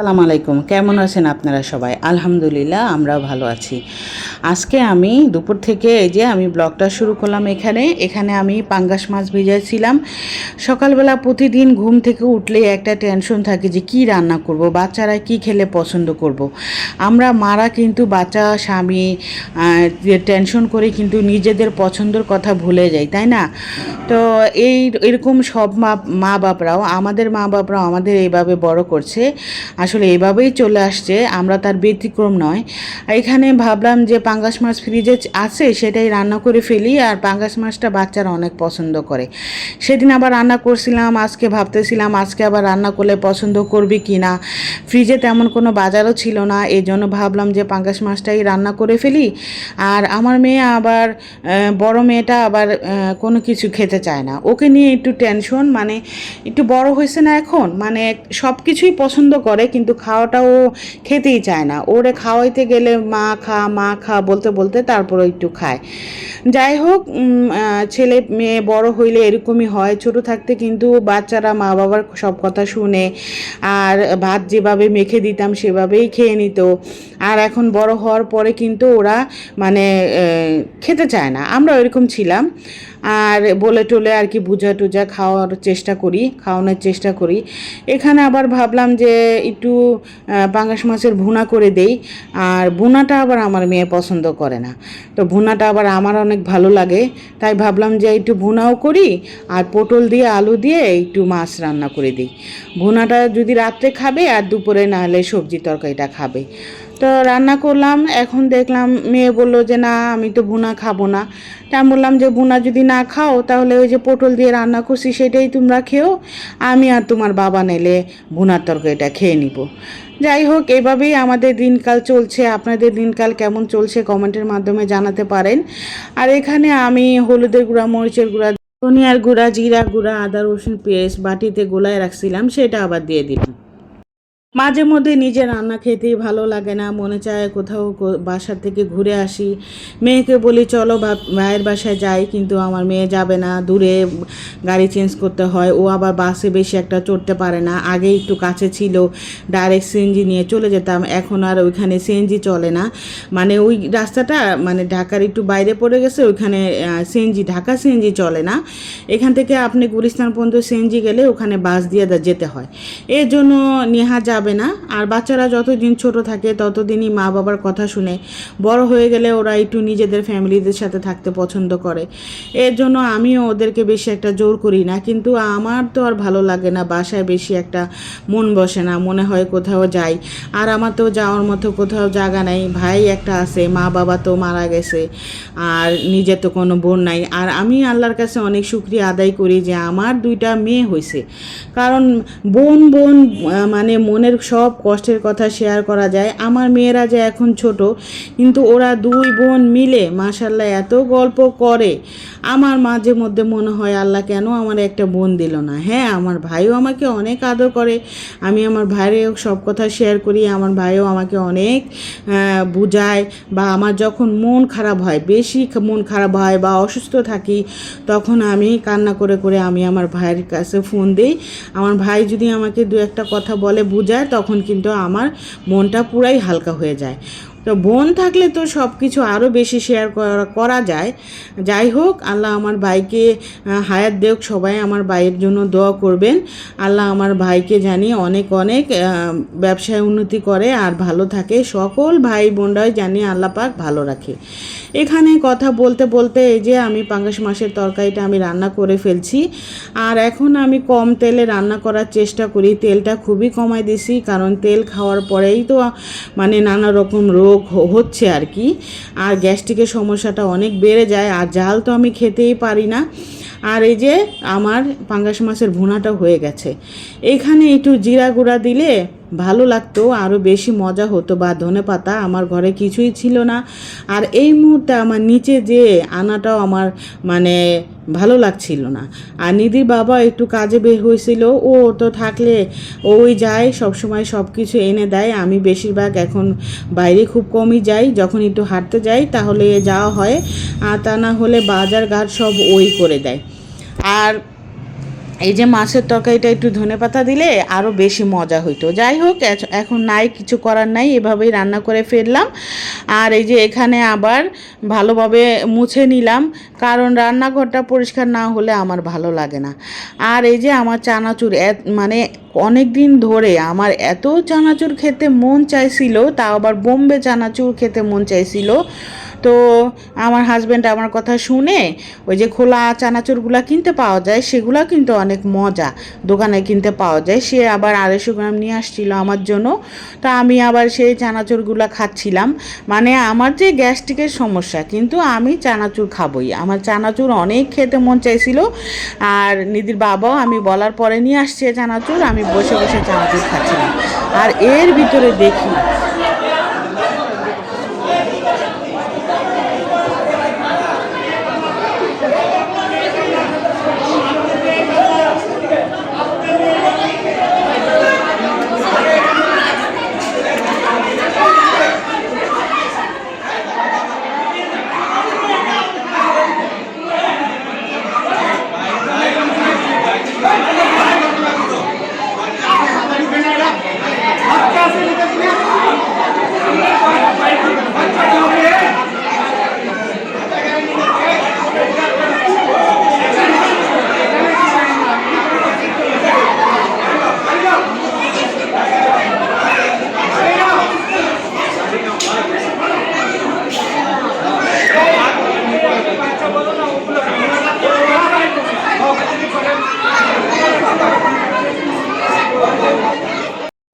আসসালামু আলাইকুম। কেমন আছেন আপনারা সবাই? আলহামদুলিল্লাহ আমরা ভালো আছি। আজকে আমি দুপুর থেকে এই যে আমি ব্লগটা শুরু করলাম এখানে এখানে আমি পাঙ্গাস মাছ ভেজেছিলাম। সকালবেলা প্রতিদিন ঘুম থেকে উঠলে একটা টেনশন থাকে যে কি রান্না করব, বাচ্চারা কি খেলে পছন্দ করব। আমরা, মারা কিন্তু বাচ্চা, স্বামী টেনশন করে কিন্তু নিজেদের পছন্দের কথা ভুলে যাই, তাই না? তো এই এরকম সব মা মা বাপরাও আমাদের মা বাপরাও আমাদের এইভাবে বড় করছে। আসলে এভাবেই চলে আসছে, আমরা তার ব্যতিক্রম নয়। এখানে ভাবলাম যে পাঙ্গাস মাছ ফ্রিজে আছে, সেটাই রান্না করে ফেলি, আর পাঙ্গাস মাছটা বাচ্চারা অনেক পছন্দ করে। সেদিন আবার রান্না করছিলাম, আজকে ভাবতেছিলাম আজকে আবার রান্না করলে পছন্দ করবি কি না ফ্রিজে তেমন কোনো বাজারও ছিল না এই জন্য ভাবলাম যে পাঙ্গাস মাছটাই রান্না করে ফেলি। আর আমার মেয়ে আবার বড় মেয়েটা আবার কোনো কিছু খেতে চায় না। ওকে নিয়ে একটু টেনশন মানে একটু বড় হয়েছে না এখন মানে সব কিছুই পছন্দ করে, কিন্তু খাওয়াটাও খেতেই চায় না। ওরে খাওয়াইতে গেলে মা খা মা খা বলতে বলতে তারপরে একটু খায়। যাই হোক ছেলে মেয়ে বড় হইলে এরকমই হয়, ছোট থাকতে কিন্তু বাচ্চারা মা বাবার সব কথা শুনে আর ভাত যেভাবে মেখে দিতাম সেভাবেই খেয়ে নিত। আর এখন বড় হওয়ার পরে কিন্তু ওরা মানে খেতে চায় না। আমরা ওইরকম ছিলাম। আর বলে টলে আর কি বুঝা টুজা খাওয়ার চেষ্টা করি, খাওয়ানোর চেষ্টা করি। এখানে আবার ভাবলাম যে একটু পাঙ্গাস মাছের ভুনা করে দেই। আর ভুনাটা আবার আমার মেয়ে পছন্দ করে না। তো ভুনাটা আবার আমার অনেক ভালো লাগে, তাই ভাবলাম যে একটু ভুনাও করি আর পটল দিয়ে, আলু দিয়ে একটু মাছ রান্না করে দিই। ভুনাটা যদি রাত্রে খাবে আর দুপুরে না হলে সবজি তরকারিটা খাবে। তো রান্না করলাম, এখন দেখলাম মেয়ে বলল যে, না, আমি তো ভুনা খাব না। তা আমি বললাম যে, ভুনা যদি না খাও, তাহলে ওই যে পটল দিয়ে রান্না করছি সেটাই তোমরা খেও, আমি আর তোমার বাবা নেলে ভুনার তরকারিটা খেয়ে নিব। যাই হোক, এভাবেই আমাদের দিনকাল চলছে। আপনাদের দিনকাল কেমন চলছে কমেন্টের মাধ্যমে জানাতে পারেন। আর এখানে আমি হলুদের গুঁড়া, মরিচের গুঁড়া, ধনিয়ার গুঁড়া জিরা গুঁড়া, আদা, রসুন পেস্ট বাটিতে গোলায় রাখছিলাম, সেটা আবার দিয়ে দিলাম। মাঝে মধ্যে নিজে রান্না খেতেই ভালো লাগে না, মনে চায় কোথাও কো- বাসা থেকে ঘুরে আসি। মেয়েকে বলি, চলো ভাইয়ের বাসায় যাই। কিন্তু আমার মেয়ে যাবে না, দূরে গাড়ি চেঞ্জ করতে হয়। ও আবার বাসে বেশি একটা চড়তে পারে না। আগে একটু কাছে ছিল, ডাইরেক্ট সিএনজি নিয়ে চলে যেতাম। এখন আর ওইখানে সিএনজি চলে না। মানে ওই রাস্তাটা মানে ঢাকার একটু বাইরে পড়ে গেছে, ওইখানে সিএনজি, ঢাকা সিএনজি চলে না। এখান থেকে আপনি গুলিস্তান পর্যন্ত সিএনজি গেলে ওখানে বাস দিয়ে যেতে হয়। এর জন্য নেহা যাবে না। আর বাচ্চারা যতদিন ছোট থাকে, ততদিনই মা বাবার কথা শুনে। বড় হয়ে গেলে ওরা একটু নিজেদের ফ্যামিলিদের সাথে থাকতে পছন্দ করে। এর জন্য আমিও ওদেরকে বেশি একটা জোর করি না। কিন্তু আমার তো আর ভালো লাগে না, বাসায় বেশি একটা মন বসে না, মনে হয় কোথাও যাই। আর আমার তো যাওয়ার মতো কোথাও জায়গা নাই। ভাই একটা আছে, মা বাবা তো মারা গেছে, আর নিজে তো কোনো বোন নাই। আর আমি আল্লাহর কাছে অনেক শুক্রিয়া আদায় করি যে আমার দুইটা মেয়ে হয়েছে কারণ বোন বোন মানে মানে মনের সব কষ্টের কথা শেয়ার করা যায়। আমার মেয়েরা যে এখন ছোট, কিন্তু ওরা দুই বোন মিলে মাসাল্লাহ এত গল্প করে। আমার মাঝে মধ্যে মনে হয়, আল্লাহ কেন আমার একটা বোন দিল না? হ্যাঁ আমার ভাইও আমাকে অনেক আদর করে। আমি আমার ভাইয়েরও সব কথা শেয়ার করি, আমার ভাইও আমাকে অনেক বুঝায় বা আমার যখন মন খারাপ হয়, বেশি মন খারাপ হয় বা অসুস্থ থাকি, তখন আমি কান্না করে করে আমি আমার ভাইয়ের কাছে ফোন দিই। আমার ভাই যদি আমাকে দু একটা কথা বলে, বুঝায় তখন কিন্তু আমার মনটা পুরাই হালকা হয়ে যায়। তো বোন থাকলে তো সব কিছু আরও বেশি শেয়ার করা- যায়। যাই হোক, আল্লাহ আমার ভাইকে হায়াত দেওক সবাই আমার ভাইয়ের জন্য দোয়া করবেন। আল্লাহ আমার ভাইকে জানি অনেক অনেক ব্যবসায় উন্নতি করে আর ভালো থাকে। সকল ভাই বোনরাই জানি আল্লাহ পাক ভালো রাখে। এখানে কথা বলতে বলতে এই যে আমি পাঙ্গাস মাছের তরকারিটা আমি রান্না করে ফেলছি। আর এখন আমি কম তেলে রান্না করার চেষ্টা করি। তেলটা খুবই কমাই দিছি, কারণ তেল খাওয়ার পরেই তো মানে নানা রকম রোগ হ- হচ্ছে আর কি। আর গ্যাস্ট্রিকের সমস্যাটা অনেক বেড়ে যায়, আর জাল তো আমি খেতেই পারি না। আর এই যে আমার পাঙ্গাস মাছের ভুনাটা হয়ে গেছে। এখানে একটু জিরা গুঁড়া দিলে ভালো লাগতো আরও বেশি মজা হতো বা ধনে পাতা আমার ঘরে কিছুই ছিল না। আর এই মুহূর্তে আমার নিচে যে আনাটাও আমার মানে ভালো লাগছিল না। আর নিধির বাবা একটু কাজে বের হয়েছিল, ও তো থাকলে ওই যায় সব সময় সব কিছু এনে দেয়। আমি বেশিরভাগ এখন বাইরে খুব কমই যাই, যখন একটু হাঁটতে যাই তাহলে যাওয়া হয়। আর তা না হলে বাজার ঘাট সব ওই করে দেয়। আর এই যে মাছের তরকারিটা একটু ধনে পাতা দিলে আরও বেশি মজা হইতো। যাই হোক এখন নাই, কিছু করার নাই, এভাবেই রান্না করে ফেললাম। আর এই যে এখানে আবার ভালোভাবে মুছে নিলাম, কারণ রান্নাঘরটা পরিষ্কার না হলে আমার ভালো লাগে না। আর এই যে আমার চানাচুর মানে অনেক দিন ধরে আমার এত চানাচুর খেতে মন চাইছিল তা আবার বোম্বে চানাচুর খেতে মন চাইছিল। তো আমার হাজব্যান্ড আমার কথা শুনে ওই যে খোলা চানাচুরগুলো কিনতে পাওয়া যায়, সেগুলো কিন্তু অনেক মজা। দোকানে কিনতে পাওয়া যায়। সে আবার আড়াইশো গ্রাম নিয়ে আসছিল আমার জন্য। তা আমি আবার সেই চানাচুরগুলো খাচ্ছিলাম। মানে আমার যে গ্যাস্ট্রিকের সমস্যা, কিন্তু আমি চানাচুর খাবই। আমার চানাচুর অনেক খেতে মন চাইছিল। আর নিদির বাবাও আমি বলার পরে নিয়ে আসছে চানাচুর, আমি বসে বসে চানাচুর খাচ্ছিলাম। আর এর ভিতরে দেখি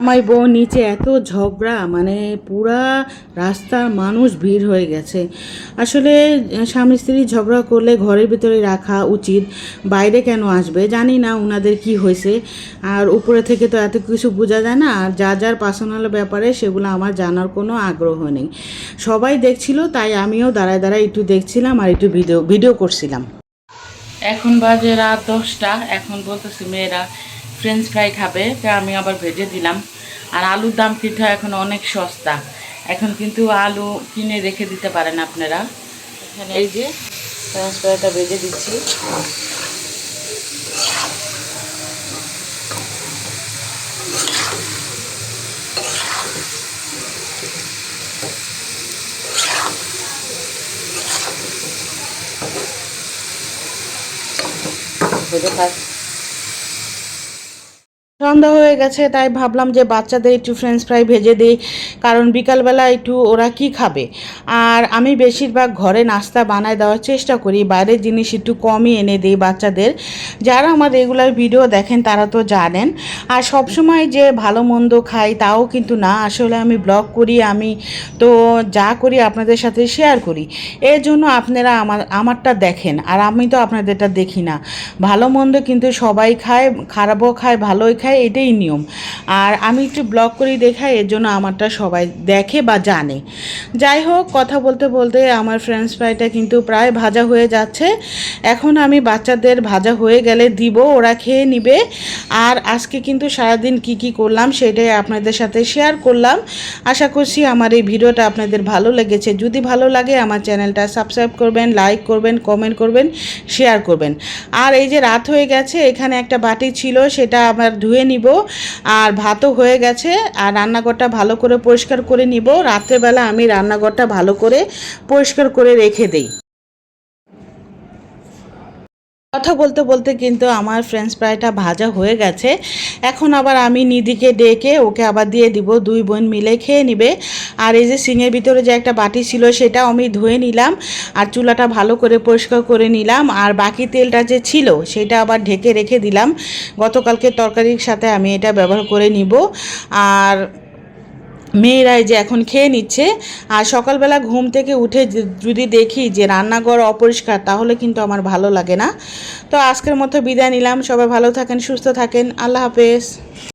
আমার বউ নিচে এত ঝগড়া মানে পুরা রাস্তার মানুষ ভিড় হয়ে গেছে। আসলে, স্বামী স্ত্রী ঝগড়া করলে ঘরের ভিতরে রাখা উচিত, বাইরে কেন আসবে জানি না ওনাদের কি হয়েছে। আর উপরে থেকে তো এত কিছু বোঝা যায় না, আর যা যার পার্সোনাল ব্যাপারে সেগুলো আমার জানার কোনো আগ্রহ নেই। সবাই দেখছিল, তাই আমিও দাঁড়ায় দাঁড়ায় একটু দেখছিলাম আর একটু ভিডিও ভিডিও করছিলাম। এখন বাজে রাত দশটা, এখন বলতেছি মেয়েরা ফ্রেঞ্চ ফ্রাই খাবে, তা আমি আবার ভেজে দিলাম। আর আলুর দাম কিন্তু এখন অনেক সস্তা। এখন কিন্তু আলু কিনে রেখে দিতে পারেন আপনারা। এখানে এই যে ফ্রেঞ্চ ফ্রাইটা ভেজে দিচ্ছি। ভেজে থাক সন্ধ্যা হয়ে গেছে, তাই ভাবলাম যে বাচ্চাদের একটু ফ্রেঞ্চ ফ্রাই ভেজে দিই, কারণ বিকালবেলা একটু ওরা কি খাবে? আর আমি বেশিরভাগ ঘরে নাস্তা বানায় দেওয়ার চেষ্টা করি, বাইরের জিনিস একটু কমই এনে দিই বাচ্চাদের। যারা আমার রেগুলার ভিডিও দেখেন, তারা তো জানেন। আর সবসময় যে ভালো মন্দ খাই, তাও কিন্তু না। আসলে আমি ব্লগ করি, আমি তো যা করি আপনাদের সাথে শেয়ার করি। এর জন্য আপনারা আমার, আমারটা দেখেন, আর আমি তো আপনাদেরটা দেখি না। ভালো মন্দ কিন্তু সবাই খায়, খারাপও খায়, ভালোই খায়। এটাই নিয়ম। আর আমি একটু ব্লগ করি দেখাই এর জন্য আমারটা সবাই দেখে বা জানে। যাই হোক, কথা বলতে বলতে আমার ফ্রেঞ্চ ফ্রাইটা কিন্তু প্রায় ভাজা হয়ে যাচ্ছে। এখন আমি বাচ্চাদের ভাজা হয়ে গেলে দিব, ওরা খেয়ে নিবে। আর আজকে কিন্তু সারাদিন কি কি করলাম সেটাই আপনাদের সাথে শেয়ার করলাম। আশা করছি আমার এই ভিডিওটা আপনাদের ভালো লেগেছে। যদি ভালো লাগে আমার চ্যানেলটা সাবস্ক্রাইব করবেন লাইক করবেন কমেন্ট করবেন শেয়ার করবেন। আর এই যে রাত হয়ে গেছে, এখানে একটা বাটি ছিল, সেটা আমার ধুয়ে নিব। আর ভাতও হয়ে গেছে। আর রান্নাঘরটা ভালো করে পরিষ্কার করে নিব। রাত্রেবেলা আমি রান্নাঘরটা ভালো করে পরিষ্কার করে রেখে দেই। কথা বলতে বলতে কিন্তু আমার ফ্রেঞ্চ ফ্রাইটা ভাজা হয়ে গেছে। এখন আবার আমি নিদিকে ডেকে ওকে আবার দিয়ে দিব, দুই বোন মিলে খেয়ে নিবে। আর এই যে সিঙের ভিতরে যে একটা বাটি ছিল সেটাও আমি ধুয়ে নিলাম আর চুলাটা ভালো করে পরিষ্কার করে নিলাম। আর বাকি তেলটা যে ছিল সেটা আবার ঢেকে রেখে দিলাম। গতকালকে তরকারির সাথে আমি এটা ব্যবহার করে নিব। আর মেয়েরা এই যে এখন খেয়ে নিচ্ছে। আর সকালবেলা ঘুম থেকে উঠে যদি দেখি যে রান্নাঘর অপরিষ্কার, তাহলে কিন্তু আমার ভালো লাগে না। তো আজকের মতো বিদায় নিলাম। সবাই ভালো থাকেন, সুস্থ থাকেন। আল্লাহ হাফেজ।